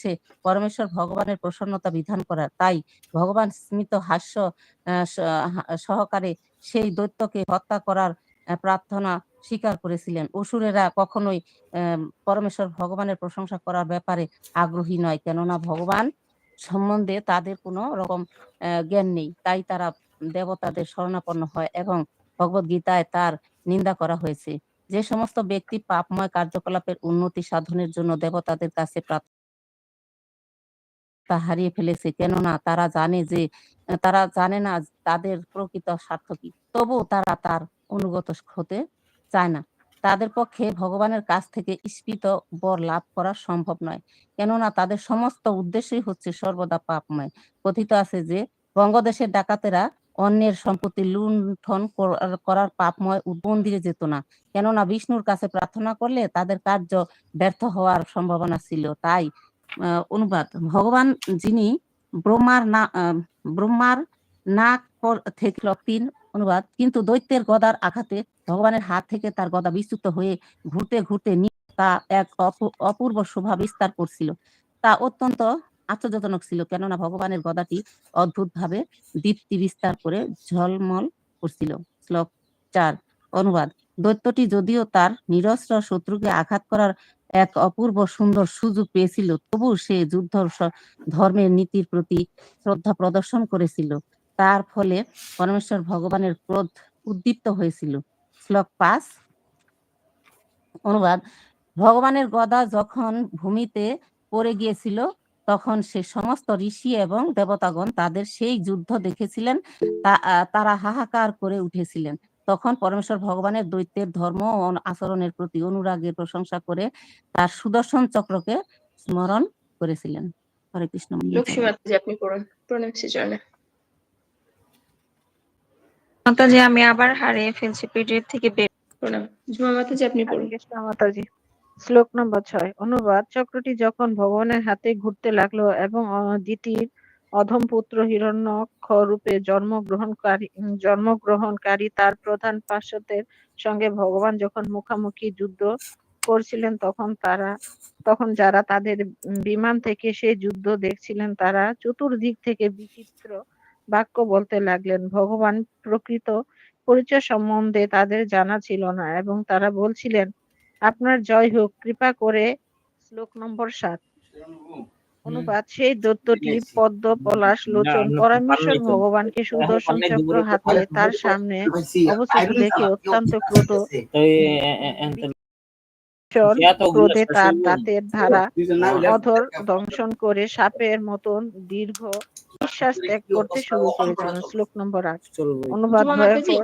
হচ্ছে পরমেশ্বর ভগবানের প্রসন্নতা বিধান করা। তাই ভগবান স্মিত হাস্য সহকারে সেই দৈত্যকে হত্যা করার প্রার্থনা স্বীকার করেছিলেন। অসুরেরা কখনোই পরমেশ্বর ভগবানের প্রশংসা করার ব্যাপারে আগ্রহী নয়। কেননা ভগবান সম্বন্ধে তাদের কোনো রকম জ্ঞান নেই। তাই তারা দেবতাদের শরণাপন্ন হয় এবং ভগবত গীতায় তার নিন্দা করা হয়েছে। যে সমস্ত ব্যক্তি পাপময় কার্যকলাপের উন্নতি সাধনের জন্য দেবতাদের কাছে প্রার্থনা তা হারিয়ে ফেলেছে। কেননা তারা জানে যে, তারা জানে না তাদের প্রকৃত স্বার্থ কি। তবু তারা তার অনুগত হতে চায় না। তাদের পক্ষে ভগবানের কাছ থেকে স্ফীত বর লাভ করা সম্ভব নয়। কেননা তাদের সমস্ত উদ্দেশ্যই হচ্ছে সর্বদা পাপময়। কথিত আছে যে, বঙ্গদেশের ডাকাতেরা অন্যের সম্পত্তি লুণ্ঠন করার- পাপময় মন্দিরে যেত না। কেননা বিষ্ণুর কাছে প্রার্থনা করলে তাদের কার্য ব্যর্থ হওয়ার সম্ভাবনা ছিল। তাই অনুবাদ। ভগবান যিনি ব্রহ্মার না ব্রহ্মার নাক থেকে তিন অনুবাদ, কিন্তু দৈত্যের গদার আঘাতে ভগবানের হাত থেকে তার গদা বিচ্যুত হয়ে ঘুরতে ঘুরতে তা এক অপূর্ব শোভা বিস্তার করছিল। তা অত্যন্ত আশ্চর্যজনক ছিল, কেননা ভগবানের গদাটি অদ্ভুত ভাবে দীপ্তি বিস্তার করে ঝলমল করছিল। শ্লোক চার, অনুবাদ। দৈত্যটি যদিও তার নিরস্ত্র শত্রুকে আঘাত করার এক অপূর্ব সুন্দর সুযোগ পেয়েছিল। তবু সে যুদ্ধ ধর্মের নীতির প্রতি শ্রদ্ধা প্রদর্শন করেছিল। তার ফলে পরমেশ্বর ভগবানের ক্রোধ উদ্দীপ্ত হয়েছিল। শ্লোক পাঁচ। অনুবাদ, ভগবানের গদা যখন ভূমিতে পড়ে গিয়েছিল, তখন সে সমস্ত ঋষি এবং দেবতাগণ তাদের সেই যুদ্ধ দেখেছিলেন তারা হাহাকার করে উঠেছিলেন। তখন পরমেশ্বর ভগবানের দৈত্যের ধর্ম ও আচরণের প্রতি অনুরাগের প্রশংসা করে তার সুদর্শন চক্রকে স্মরণ করেছিলেন। হরে কৃষ্ণ। লক্ষ্মী মাতাজি আপনি পড়ুন প্রণাম শ্রীচরণে মাতাজি আমি আবার হারিয়ে ফেলছি পিডিএফ থেকে বের। প্রণাম। ঝুমা মাতাজি আপনি পড়ুন। কৃষ্ণ মাতাজি। শ্লোক নম্বর ছয়। অনুবাদ চক্রটি যখন ভগবানের হাতে ঘুরতে লাগল এবং দ্বিতীয় অধম পুত্র হিরণ্যক্ষ রূপে জন্মগ্রহণকারী উম, জন্মগ্রহণকারী তার প্রধান পার্শ্বদের সঙ্গে ভগবান যখন মুখামুখি যুদ্ধ করছিলেন তখন তারা তখন যারা তাদের বিমান থেকে সেই যুদ্ধ দেখছিলেন তারা চতুর্দিক থেকে বিচিত্র বাক্য বলতে লাগলেন ভগবান প্রকৃত পরিচয় সম্বন্ধে তাদের জানা ছিল না। এবং তারা বলছিলেন আপনার জয় হোক কৃপা করে শ্লোক নম্বর সাত। অনুবাদ সেই দত্তটি পদ্ম পলাশ লোচন পরমেশ্বর ভগবানকে সুদর্শন চক্র হাতে তার সামনে অবস্থিত দেখে অত্যন্ত ক্রোধ ক্রোধে তার দাঁতের ধারা অধর দংশন করে সাপের মতন দীর্ঘ নিঃশ্বাস ত্যাগ করতে শুরু করেছিলেন শ্লোক নম্বর আট অনুবাদ মাতাজি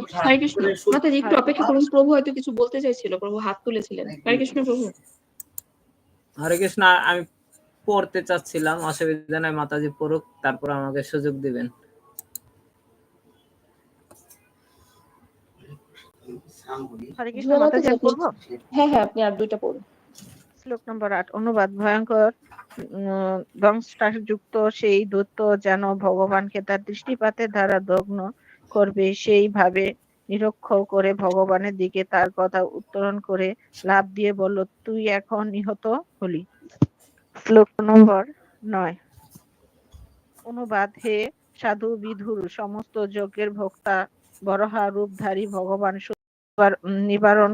একটু অপেক্ষা করুন প্রভু হয়তো কিছু বলতে চাইছিল প্রভু হাত তুলেছিলেন হরে কৃষ্ণ প্রভু হরে কৃষ্ণ আমি পড়তে চাচ্ছিলাম অসুবিধা নাই মাতাজি পড়ুক তারপর আমাকে সুযোগ দিবেন। হ্যাঁ হ্যাঁ আপনি আর দুইটা পড়ুন। শ্লোক নম্বর আট অনুবাদ ভয়ঙ্কর উম, দংশযুক্ত সেই দৈত্য যেন ভগবানকে তার দৃষ্টিপাতের দ্বারা দগ্ন করবে সেইভাবে নিরক্ষর করে ভগবানের দিকে তার কথা উত্তরণ করে লাভ দিয়ে বলল তুই এখন নিহত হলি। শ্লোক নম্বর নয়। অনুবাদ, হে সাধু বিধুর সমস্ত যজ্ঞের ভোক্তা, বরহা রূপধারী ভগবান নিবারণ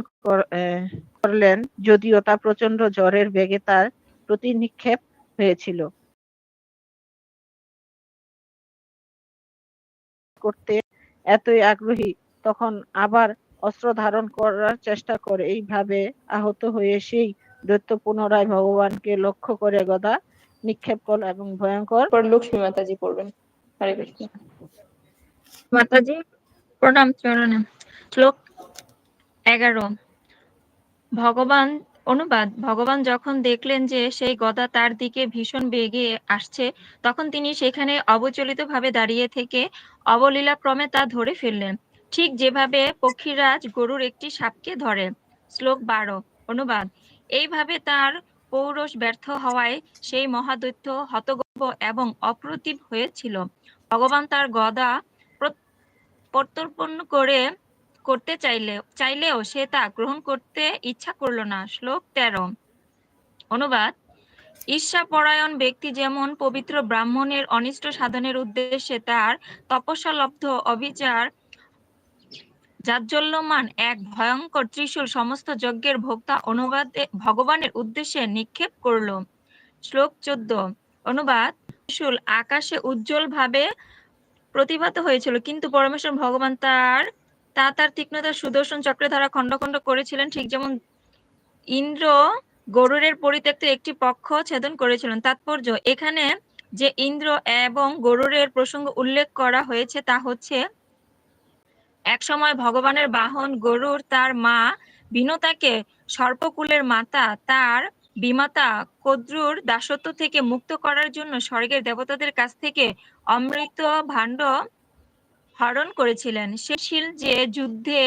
করলেন যদিও তা প্রচণ্ড জ্বরের বেগে তার প্রতি নিক্ষেপ হয়েছিল। করতে এতই আগ্রহী, তখন আবার অস্ত্র ধারণ করার চেষ্টা করে। এইভাবে আহত হয়ে সেই দৈত্য পুনরায় ভগবানকে লক্ষ্য করে গদা নিক্ষেপ করল এবং ভয়ঙ্কর পর লক্ষ্মী মাতাজি পড়বেন। হরে কৃষ্ণ। মাতাজি প্রণাম চরণে। শ্লোক এগারো। ভগবান অনুবাদ। ভগবান যখন দেখলেন যে সেই গদা তার দিকে ভীষণ বেগে আসছে তখন তিনি সেখানে অবচলিতভাবে দাঁড়িয়ে থেকে অবলীলাক্রমে তা ধরে ফেললেন। ঠিক যেভাবে পক্ষীরাজ গরুর একটি সাপকে ধরে। শ্লোক বারো। অনুবাদ। এইভাবে তার পৌরষ ব্যর্থ হওয়ায় সেই মহাদৈত্য হতগম্ব এবং অপ্রতিভ হয়েছিল। ভগবান তার গদা প্রত্যর্পণ করে করতে চাইলে চাইলেও সে তা গ্রহণ করতে ইচ্ছা করল না। শ্লোক তেরো। অনুবাদ। ঈর্ষাপরায়ণ ব্যক্তি যেমন পবিত্র ব্রাহ্মণের অনিষ্ট সাধনের উদ্দেশ্যে তার তপস্যালব্ধ অবিচার জাজ্জল্যমান এক ভয়ঙ্কর ত্রিশূল সমস্ত যজ্ঞের ভোক্তা অনুবাদে ভগবানের উদ্দেশ্যে নিক্ষেপ করল। শ্লোক চোদ্দ, অনুবাদ, ত্রিশূল আকাশে উজ্জ্বল ভাবে প্রতিভাত হয়েছিল, কিন্তু পরমেশ্বর ভগবান তার, তা তার তীক্ষ্ণতার সুদর্শন চক্রে দ্বারা খণ্ড খণ্ড করেছিলেন, ঠিক যেমন ইন্দ্র গরুড়ের পরিত্যক্ত একটি পক্ষ ছেদন করেছিলেন। তাৎপর্য, এখানে যে ইন্দ্র এবং গরুড়ের প্রসঙ্গ উল্লেখ করা হয়েছে, তা হচ্ছে একসময় ভগবানের বাহন গরুর তার মা বিনতাকে সর্পকুলের মাতা, তার বিমাতা কদ্রুর দাসত্ব থেকে মুক্ত করার জন্য স্বর্গের দেবতাদের কাছ থেকে অমৃত ভাণ্ড হরণ করেছিলেন। সে ছিল যে যুদ্ধে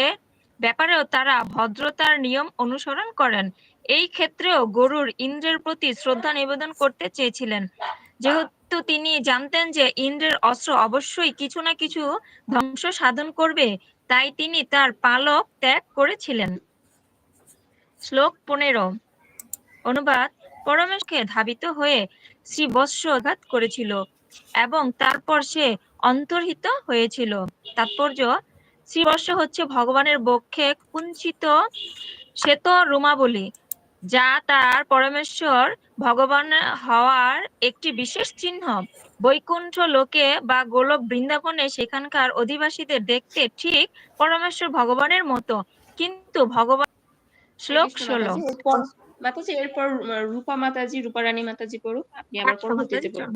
ব্যাপারেও তারা ভদ্রতার নিয়ম অনুসরণ করেন, এই ক্ষেত্রেও গরুর ইন্দ্রের প্রতি শ্রদ্ধা নিবেদন করতে চেয়েছিলেন। যেহেতু তিনি জানতেন যে ইন্দ্রের অস্ত্র অবশ্যই কিছু না কিছু ধ্বংস সাধন করবে, তাই তিনি তার পালক ত্যাগ করেছিলেন। শ্লোক পনেরো। অনুবাদ পরমেশকে ধাবিত হয়ে শ্রী বৎসঘাত করেছিল এবং তারপর সে অন্তর্হিত হয়েছিল। তাৎপর্য শ্রীবর্ষ হচ্ছে ভগবানের বক্ষে কুঞ্চিত শ্বেত রুমাবলী যা তার পরমেশ্বর ভগবান হওয়ার একটি বিশেষ চিহ্ন। বৈকুণ্ঠ লোকে বা গোলক বৃন্দাবনে সেখানকার অধিবাসীদের দেখতে ঠিক পরমেশ্বর ভগবানের মতো। কিন্তু ভগবান শ্লোক ষোলো। মাতাজি, এরপর মাতাজি রূপা মাতাজি রূপা রানী মাতাজি পড়ুক। আপনি আবার আচ্ছা, পরবর্তীতে পড়ুন।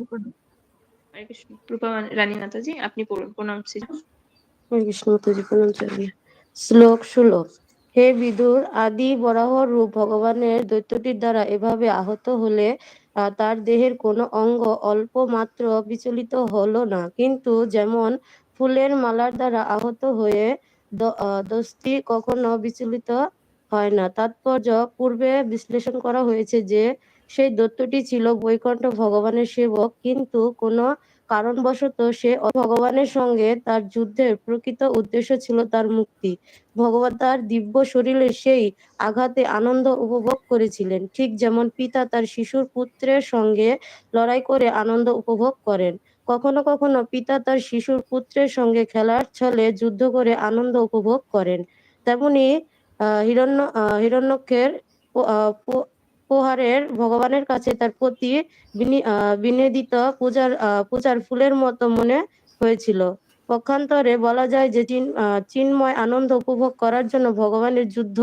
রূপা রানী মাতাজি আপনি পড়ুন প্রণাম শ্রী কৃষ্ণ মাতাজি প্রণাম শ্লোক ষোলো। হে বিদুর আদি বরাহর রূপ ভগবানের দৈত্যটির দ্বারা এভাবে আহত হলে তার দেহের কোনো অঙ্গ অল্প মাত্র বিচলিত হলো না। কিন্তু যেমন ফুলের মালার দ্বারা আহত হয়ে দ- আহ, দস্তি কখনো বিচলিত হয় না। তাৎপর্য পূর্বে বিশ্লেষণ করা হয়েছে যে সেই দৈত্যটি ছিল বৈকুণ্ঠ ভগবানের সেবক কিন্তু কোনো কারণবশত সে ভগবানের সঙ্গে তার যুদ্ধের প্রকৃত উদ্দেশ্য ছিল তার মুক্তি। ভগবান তার দিব্য শরীরে সেই আঘাতে আনন্দ উপভোগ করেছিলেন। ঠিক যেমন পিতা তার শিশুর পুত্রের সঙ্গে লড়াই করে আনন্দ উপভোগ করেন। কখনো কখনো পিতা তার শিশুর পুত্রের সঙ্গে খেলার ছলে যুদ্ধ করে আনন্দ উপভোগ করেন। তেমনি, আহ, হিরণ্য, আহ, হিরণ্যক্ষের প্রহারের ভগবানের কাছে তার প্রতি বিনিদিত পূজার পূজার ফুলের মতো মনে হয়েছিল। পক্ষান্তরে বলা যায় যে চিন্ময় আনন্দ উপভোগ করার জন্য ভগবানের যুদ্ধ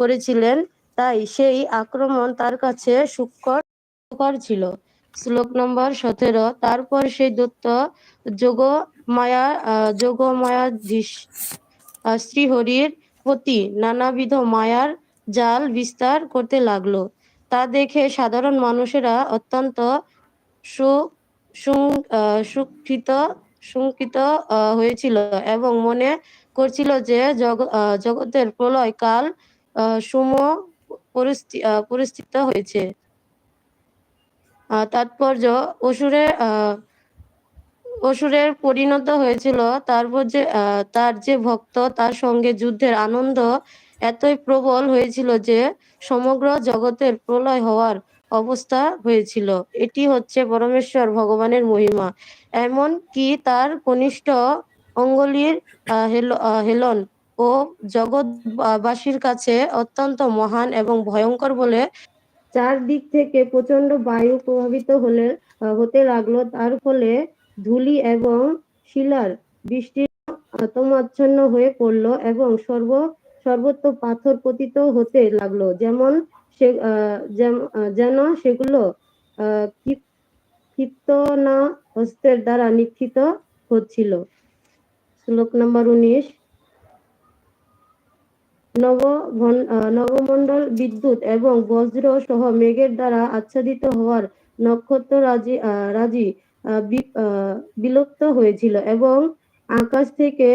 করেছিলেন, তাই সেই আক্রমণ তার কাছে সুকর ছিল। শ্লোক নম্বর সতেরো, তারপর সেই দত্ত যোগ মায়া আহ যোগ মায়াধীশ শ্রীহরির প্রতি নানাবিধ মায়ার জাল বিস্তার করতে লাগল। তা দেখে সাধারণ মানুষেরা অত্যন্ত সু সুং- আহ, সুখিত শঙ্কিত হয়েছিল এবং মনে করছিল যে জগ- জগতের প্রলয় কাল সুম পরিস্থিত হয়েছে। তাৎপর্য অসুরে অসুরের পরিণত হয়েছিল তারপর যে তার যে ভক্ত তার সঙ্গে যুদ্ধের আনন্দ এতই প্রবল হয়েছিল যে সমগ্র জগতের প্রলয় হওয়ার অবস্থা হয়েছিল। এটি হচ্ছে পরমেশ্বর ভগবানের মহিমা। এমন কি তার কনিষ্ঠ অঙ্গলির হেলন ও জগৎবাসীর কাছে অত্যন্ত মহান এবং ভয়ঙ্কর বলে চারদিক থেকে প্রচণ্ড বায়ু প্রভাবিত হলে হতে লাগল। তার ফলে ধুলি এবং শিলার বৃষ্টি আতমাচ্ছন্ন হয়ে পড়ল এবং সর্ব সর্বত্র পাথর পতিত হতে লাগল। যেমন সে যেন সেগুলো না হস্তের দ্বারা নিক্ষিত হচ্ছিল। শ্লোক নম্বর উনিশ। নব নবমণ্ডল বিদ্যুৎ এবং বজ্র সহ মেঘের দ্বারা আচ্ছাদিত হওয়ার নক্ষত্র রাজি রাজি বিলুপ্ত হয়েছিল এবং আকাশ থেকে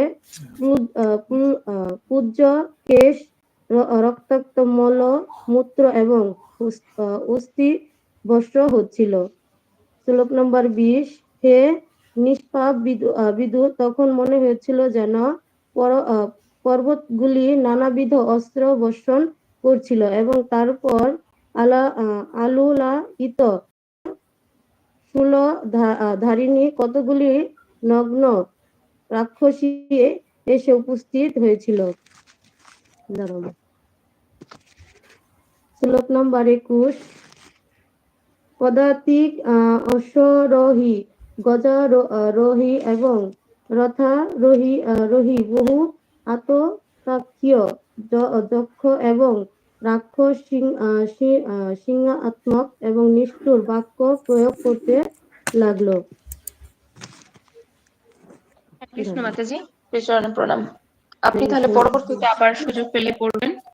পূজ্য কেশ রক্তাক্ত মল মূত্র এবং অস্থি বস্ত্র হচ্ছিল। শ্লোক নম্বর বিশ হে নিষ্পাপ বিদু তখন মনে হয়েছিল যেন পর্বতগুলি নানাবিধ অস্ত্র বর্ষণ করছিল এবং তারপর আলা স্থূল ধা- আহ, ধারিণী কতগুলি নগ্ন রাক্ষসী এসে উপস্থিত হয়েছিল। দাঁড়াও। শ্লোক নম্বর একুশ। পদাতিক অশ্বরোহী গজারোহী এবং রথারোহী রোহী বহু এবং রাক্ষস সিংহাত্মক এবং নিষ্ঠুর বাক্য প্রয়োগ করতে লাগল। কৃষ্ণ মাতাজি প্রণাম। আপনি তাহলে পরবর্তীতে আবার সুযোগ পেলে পড়বেন।